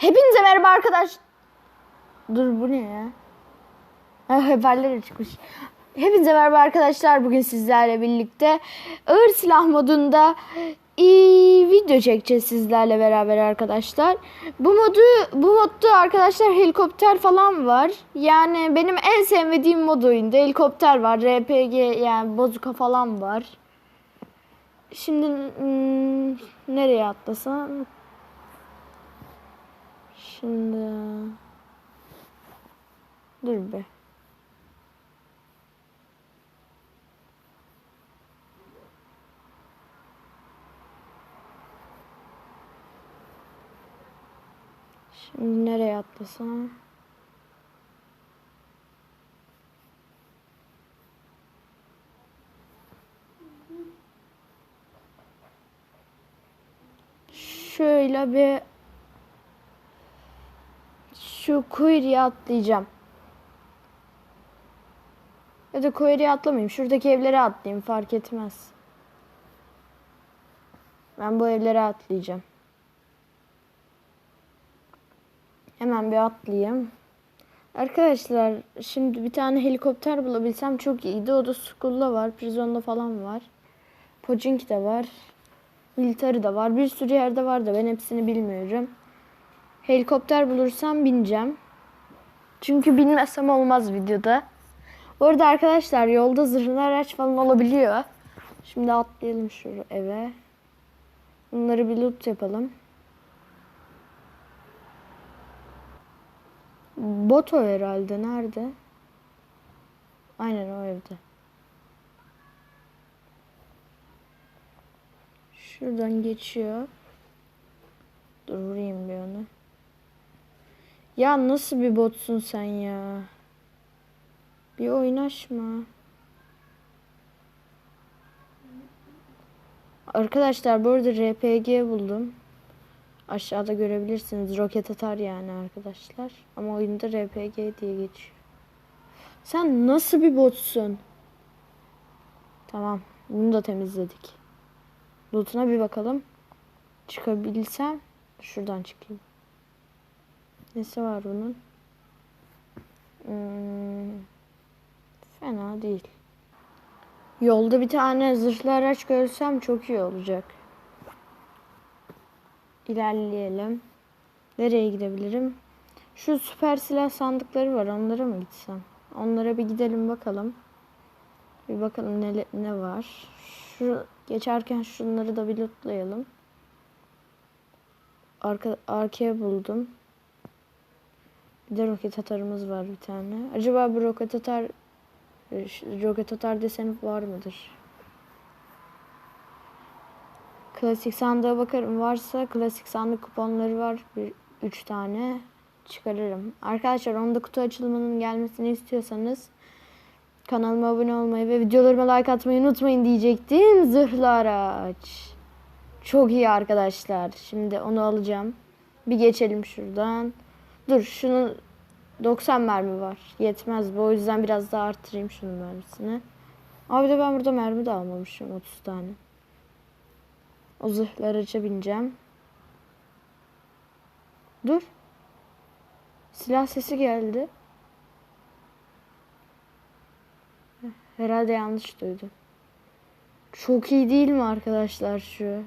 Hepinize merhaba arkadaş. Dur bu ne ya? Ha, haberler çıkmış. Hepinize merhaba arkadaşlar. Bugün sizlerle birlikte ağır silah modunda iyi video çekeceğiz sizlerle beraber arkadaşlar. Bu modu bu modda arkadaşlar helikopter falan var. Yani benim en sevmediğim mod oyunda helikopter var. RPG yani bozuka falan var. Şimdi hmm, nereye atlasam? Şimdi dur be. Şimdi nereye atlasam? Şöyle bir şu kuyruğa atlayacağım. Ya da kuyruğa atlamayayım. Şuradaki evlere atlayayım. Fark etmez. Ben bu evlere atlayacağım. Hemen bir atlayayım. Arkadaşlar şimdi bir tane helikopter bulabilsem çok iyiydi. O da Skull'da var. Prison'da falan var. Pochinki'de var. Military'de var. Bir sürü yerde var da ben hepsini bilmiyorum. Helikopter bulursam bineceğim. Çünkü bilmezsem olmaz videoda. Bu arada arkadaşlar yolda zırhlı araç falan olabiliyor. Şimdi atlayalım şu eve. Bunları bir loot yapalım. Boto herhalde. Nerede? Aynen o evde. Şuradan geçiyor. Dur vurayım bir onu. Ya nasıl bir botsun sen ya? Bir oynaşma. Arkadaşlar bu arada RPG buldum. Aşağıda görebilirsiniz. Roket atar yani arkadaşlar. Ama oyunda RPG diye geçiyor. Sen nasıl bir botsun? Tamam. Bunu da temizledik. Loot'una bir bakalım. Çıkabilsem şuradan çıkayım. Nesi var bunun? Hmm, fena değil. Yolda bir tane zırhlı araç görsem çok iyi olacak. İlerleyelim. Nereye gidebilirim? Şu süper silah sandıkları var. Onlara mı gitsem? Onlara bir gidelim bakalım. Bir bakalım ne, ne var. Şu geçerken şunları da bir lootlayalım. Arka, arkaya buldum. Bir de roket atarımız var bir tane. Acaba bu roket atar roket atar deseni var mıdır? Klasik sandığa bakarım. Varsa klasik sandık kuponları var. Bir, üç tane çıkarırım. Arkadaşlar onda kutu açılımının gelmesini istiyorsanız kanalıma abone olmayı ve videolarıma like atmayı unutmayın diyecektim. Zırhlı araç. Çok iyi arkadaşlar. Şimdi onu alacağım. Bir geçelim şuradan. Dur şunun 90 mermi var. Yetmez bu. O yüzden biraz daha arttırayım şunun mermisini. Abi de ben burada mermi de almamışım 30 tane. O zırhlı araca bineceğim. Dur. Silah sesi geldi. Herhalde yanlış duydum. Çok iyi değil mi arkadaşlar şu?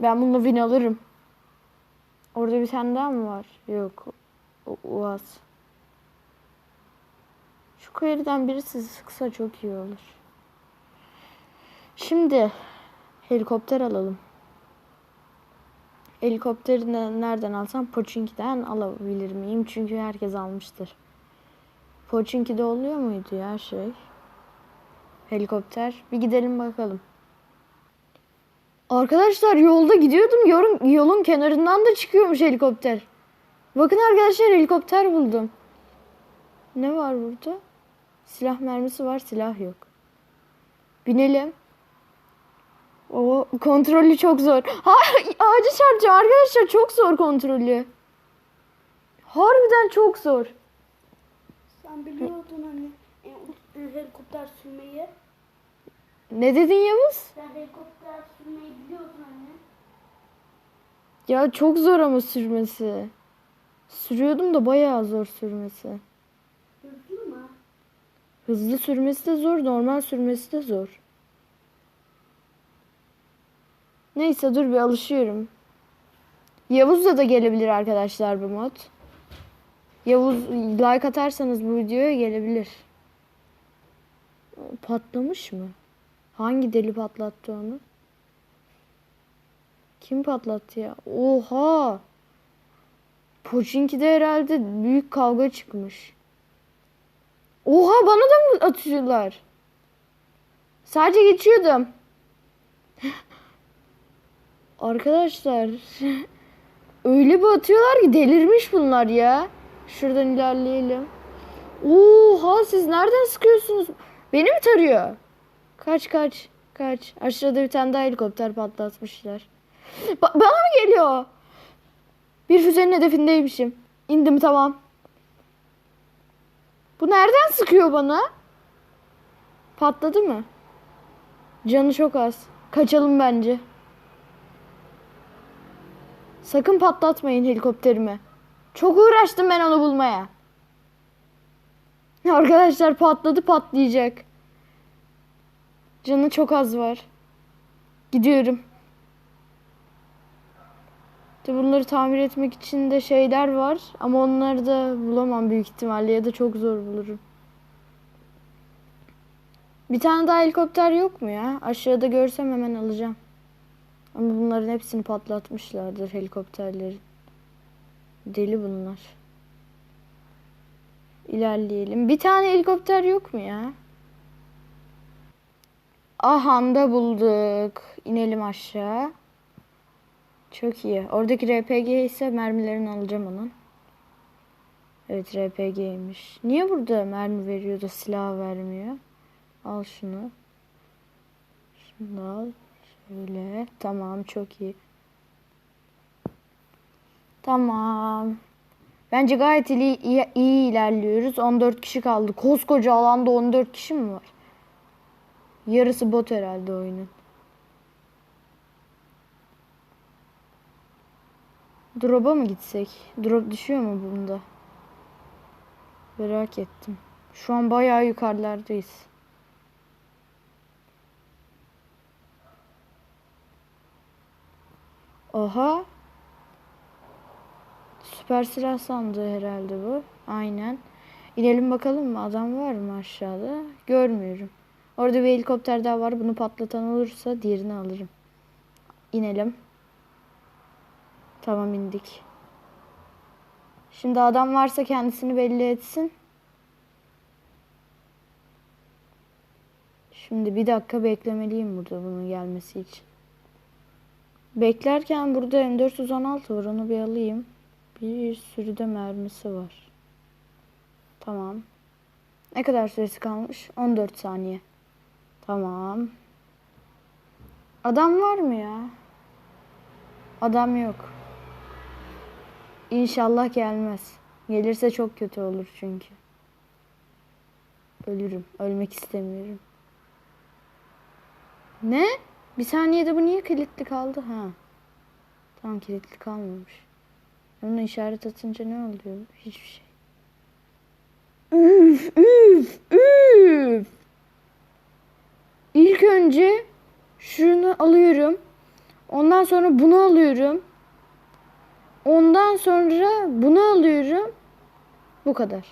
Ben bununla win alırım. Orada bir tane daha mı var? Yok. O, Uaz. Şu kuyrudan birisi sıksa çok iyi olur. Şimdi helikopter alalım. Helikopteri ne- nereden alsam Pochinki'den alabilir miyim? Çünkü herkes almıştır. Pochinki'de oluyor muydu ya şey? Helikopter. Bir gidelim bakalım. Arkadaşlar yolda gidiyordum. Yolun, yolun kenarından da çıkıyormuş helikopter. Bakın arkadaşlar helikopter buldum. Ne var burada? Silah mermisi var, silah yok. Binelim. O kontrolü çok zor. Ha ağacı çarpacağım arkadaşlar çok zor kontrolü. Harbiden çok zor. Sen biliyordun hani e, helikopter sürmeyi. Ne dedin Yavuz? Sen helikopter sürmeyi biliyordun hani. Ya çok zor ama sürmesi. Sürüyordum da bayağı zor sürmesi. Hızlı mı? Hızlı sürmesi de zor, normal sürmesi de zor. Neyse dur bir alışıyorum. Yavuz'la da gelebilir arkadaşlar bu mod. Yavuz like atarsanız bu videoya gelebilir. Patlamış mı? Hangi deli patlattı onu? Kim patlattı ya? Oha! Pochinki'de herhalde büyük kavga çıkmış. Oha bana da mı atıyorlar? Sadece geçiyordum. Arkadaşlar öyle bir atıyorlar ki delirmiş bunlar ya. Şuradan ilerleyelim. Oha siz nereden sıkıyorsunuz? Beni mi tarıyor? Kaç kaç kaç. Aşağıda bir tane daha helikopter patlatmışlar. Ba- bana mı geliyor? Bir füzenin hedefindeymişim. İndim tamam. Bu nereden sıkıyor bana? Patladı mı? Canı çok az. Kaçalım bence. Sakın patlatmayın helikopterimi. Çok uğraştım ben onu bulmaya. Arkadaşlar patladı patlayacak. Canı çok az var. Gidiyorum. İşte bunları tamir etmek için de şeyler var ama onları da bulamam büyük ihtimalle ya da çok zor bulurum. Bir tane daha helikopter yok mu ya? Aşağıda görsem hemen alacağım. Ama bunların hepsini patlatmışlardır helikopterlerin. Deli bunlar. İlerleyelim. Bir tane helikopter yok mu ya? Ahanda bulduk. İnelim aşağı. Çok iyi. Oradaki RPG ise mermilerini alacağım onun. Evet RPG'ymiş. Niye burada mermi veriyor da silah vermiyor? Al şunu. Şunu al. Şöyle. Tamam çok iyi. Tamam. Bence gayet iyi, iyi, iyi ilerliyoruz. 14 kişi kaldı. Koskoca alanda 14 kişi mi var? Yarısı bot herhalde oyunun. Drop'a mı gitsek? Drop düşüyor mu bunda? Merak ettim. Şu an bayağı yukarılardayız. Oha. Süper silah sandığı herhalde bu. Aynen. İnelim bakalım mı? Adam var mı aşağıda? Görmüyorum. Orada bir helikopter daha var. Bunu patlatan olursa diğerini alırım. İnelim. Tamam indik. Şimdi adam varsa kendisini belli etsin. Şimdi bir dakika beklemeliyim burada bunun gelmesi için. Beklerken burada M416 var onu bir alayım. Bir sürü de mermisi var. Tamam. Ne kadar süresi kalmış? 14 saniye. Tamam. Adam var mı ya? Adam yok. İnşallah gelmez. Gelirse çok kötü olur çünkü. Ölürüm. Ölmek istemiyorum. Ne? Bir saniyede bu niye kilitli kaldı? Ha. Tamam kilitli kalmamış. Onu işaret atınca ne oluyor? Hiçbir şey. Üf üf. İlk önce şunu alıyorum. Ondan sonra bunu alıyorum. Ondan sonra bunu alıyorum. Bu kadar.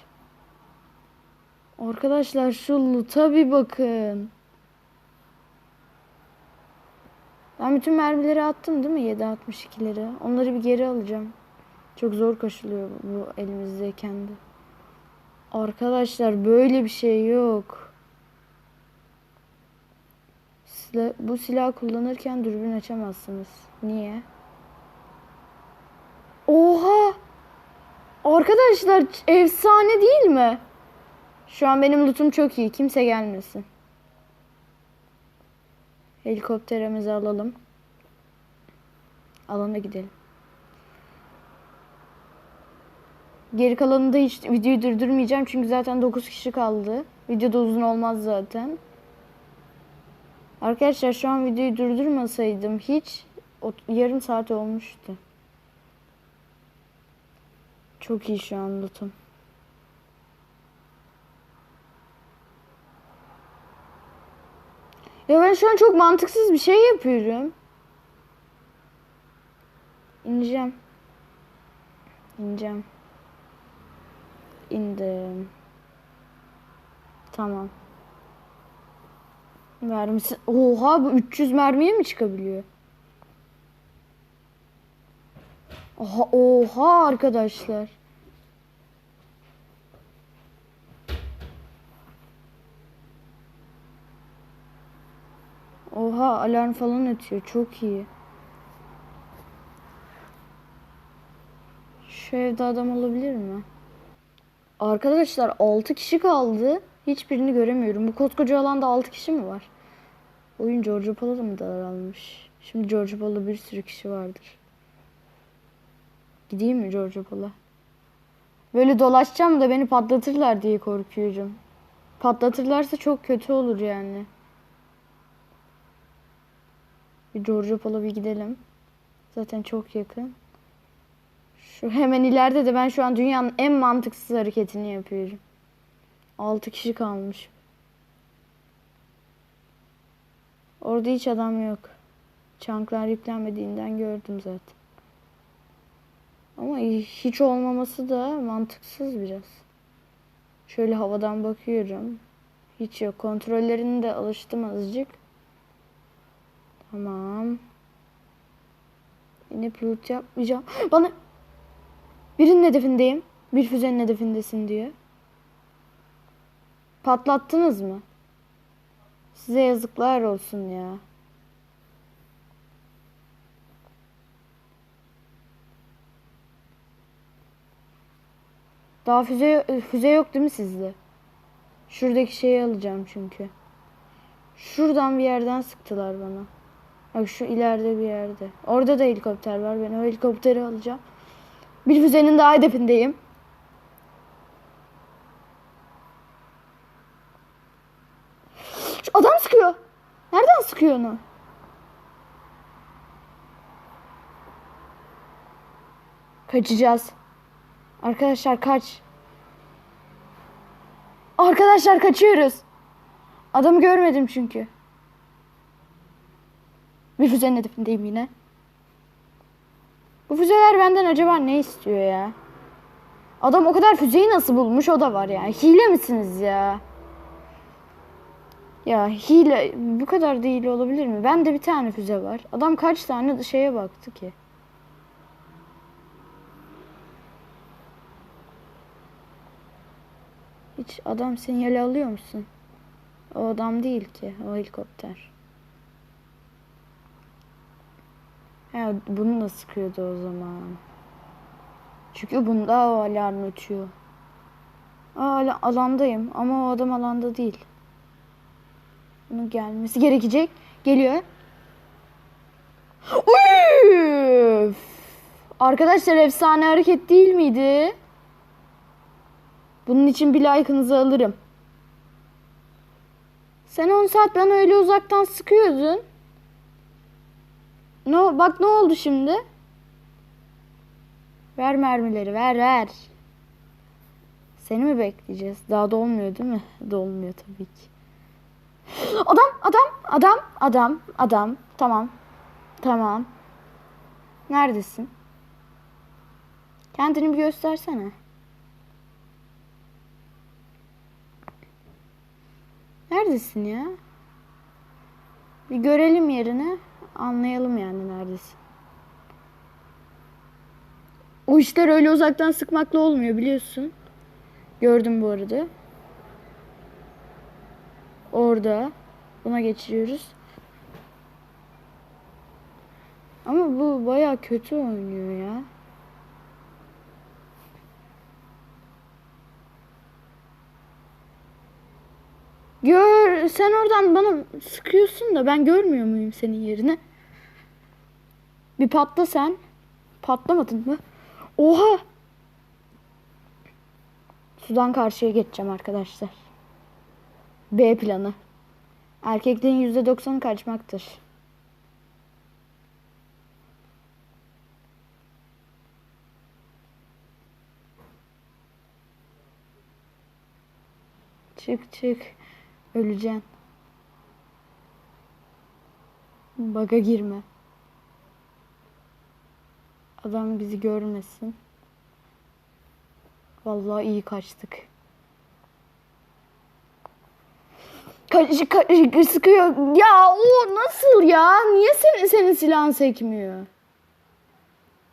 Arkadaşlar şu loot'a bir bakın. Ben bütün mermileri attım değil mi? 7.62'leri. Onları bir geri alacağım. Çok zor kaşılıyor bu elimizdeyken de. Arkadaşlar böyle bir şey yok. Sila- bu silah kullanırken dürbün açamazsınız. Niye? Oha! Arkadaşlar efsane değil mi? Şu an benim lootum çok iyi. Kimse gelmesin. Helikopterimizi alalım. Alana gidelim. Geri kalanında hiç videoyu durdurmayacağım çünkü zaten 9 kişi kaldı. Video da uzun olmaz zaten. Arkadaşlar şu an videoyu durdurmasaydım hiç yarım saat olmuştu. Çok iyi şu an lootum. Ya ben şu an çok mantıksız bir şey yapıyorum. İneceğim. İneceğim. İndim. Tamam. Mermisi... Oha bu 300 mermiye mi çıkabiliyor? Oha, oha arkadaşlar. Oha alarm falan ötüyor. Çok iyi. Şu evde adam olabilir mi? Arkadaşlar 6 kişi kaldı. Hiçbirini göremiyorum. Bu koskoca alanda 6 kişi mi var? Oyun George Paul'a mı daralmış? Şimdi George Paul'da bir sürü kişi vardır. Gideyim mi George Paul'a? Böyle dolaşacağım da beni patlatırlar diye korkuyorum. Patlatırlarsa çok kötü olur yani. Bir George Paul'a bir gidelim. Zaten çok yakın. Şu hemen ileride de ben şu an dünyanın en mantıksız hareketini yapıyorum. 6 kişi kalmış. Orada hiç adam yok. Çanklar yüklenmediğinden gördüm zaten. Ama hiç olmaması da mantıksız biraz. Şöyle havadan bakıyorum. Hiç yok. Kontrollerine de alıştım azıcık. Tamam. Yine loot yapmayacağım. Bana birinin hedefindeyim. Bir füzenin hedefindesin diyor. Patlattınız mı? Size yazıklar olsun ya. Daha füze, füze yok değil mi sizde? Şuradaki şeyi alacağım çünkü. Şuradan bir yerden sıktılar bana. Bak şu ileride bir yerde. Orada da helikopter var. Ben o helikopteri alacağım. Bir füzenin daha hedefindeyim. Şu adam sıkıyor. Nereden sıkıyor onu? Kaçacağız. Arkadaşlar kaç. Arkadaşlar kaçıyoruz. Adamı görmedim çünkü. Bir füzenin hedefindeyim yine. Bu füzeler benden acaba ne istiyor ya? Adam o kadar füzeyi nasıl bulmuş o da var yani. Hile misiniz ya? Ya hile bu kadar da hile olabilir mi? Bende bir tane füze var. Adam kaç tane şeye baktı ki? Hiç adam sinyali alıyor musun? O adam değil ki. O helikopter. Ya bunu da sıkıyordu o zaman. Çünkü bunda o alarm ötüyor. Aa, alandayım ama o adam alanda değil. Bunun gelmesi gerekecek. Geliyor. Üf! Arkadaşlar efsane hareket değil miydi? Bunun için bir like'ınızı alırım. Sen 10 saat bana öyle uzaktan sıkıyordun. Ne bak ne oldu şimdi? Ver mermileri ver ver. Seni mi bekleyeceğiz? Daha dolmuyor değil mi? Dolmuyor tabii ki. Adam adam adam adam adam tamam. Tamam. Neredesin? Kendini bir göstersene. Neredesin ya? Bir görelim yerini. Anlayalım yani neredesin. O işler öyle uzaktan sıkmakla olmuyor biliyorsun. Gördüm bu arada. Orada. Buna geçiriyoruz. Ama bu baya kötü oynuyor ya. Gör, sen oradan bana sıkıyorsun da ben görmüyor muyum senin yerine? Bir patla sen. Patlamadın mı? Oha! Sudan karşıya geçeceğim arkadaşlar. B planı. Erkeklerin %90'ı kaçmaktır. Çık çık. Öleceksin. Baga girme. Adam bizi görmesin. Vallahi iyi kaçtık. Kaç, ka- sıkıyor. Ya o nasıl ya? Niye senin, senin silahın sekmiyor?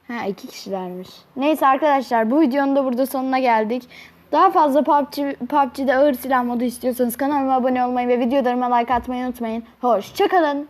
Ha iki kişilermiş. Neyse arkadaşlar bu videonun da burada sonuna geldik. Daha fazla PUBG, PUBG'de ağır silah modu istiyorsanız kanalıma abone olmayı ve videolarıma like atmayı unutmayın. Hoşçakalın.